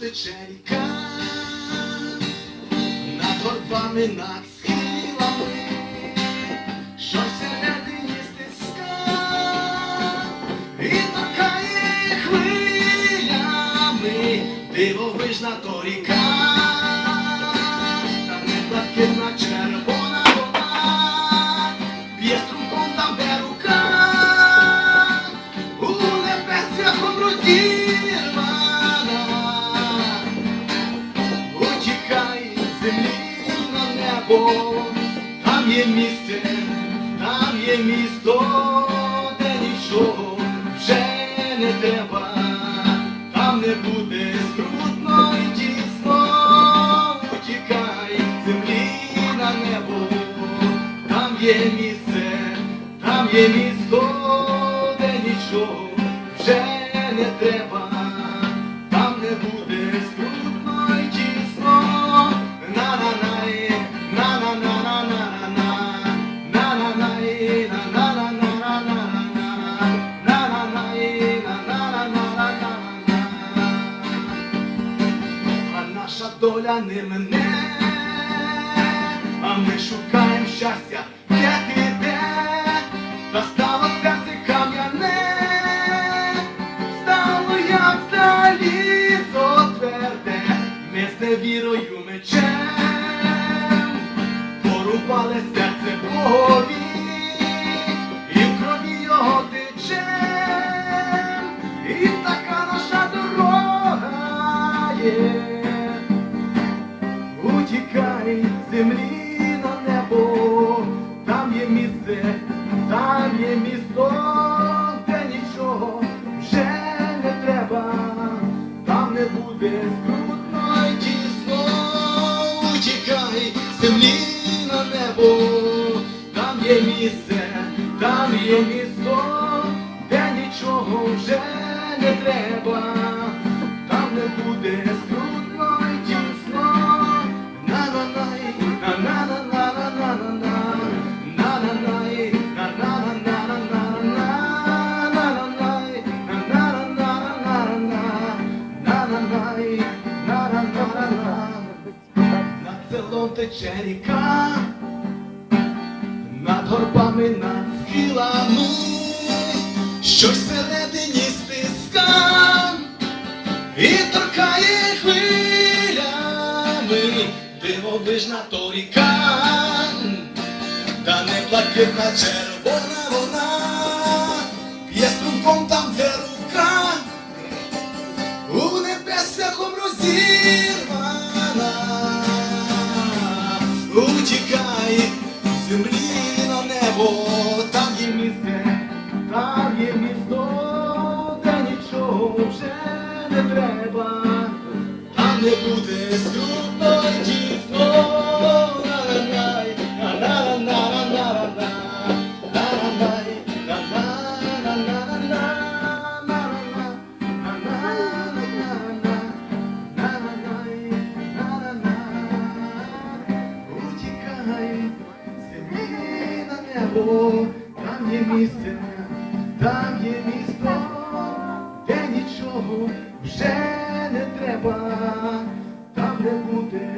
тече ріка, над горбами, над схилами, що всередині стиска, і хвилями, дивовижна то ріка, небо, там є місце, там є місто, де нічого вже не треба, там не буде скрутно і тісно, утікай землі на небо, там є місце, там є місто, де нічого вже не треба, доля не мене, а ми шукаємо щастя, як іде, та стало серце кам'яне, стало як залізо тверде, ми з невірою мечем, порубали серце Богові, землі на небо, там є місце, там є місто, де нічого вже не треба, там не буде скрутно й тісно. Утікай землі на небо, там є місце, там є місто, де нічого вже не треба, Над тече ріка, над горбами, над схилами, щось всередині стиска і торкає хвилями, дивовижна то ріка, та не блакитна червона там є місто, де нічого вже не треба, там не буде скрутно землі на небо, там є місце, там є місто, де нічого вже не треба, там не буде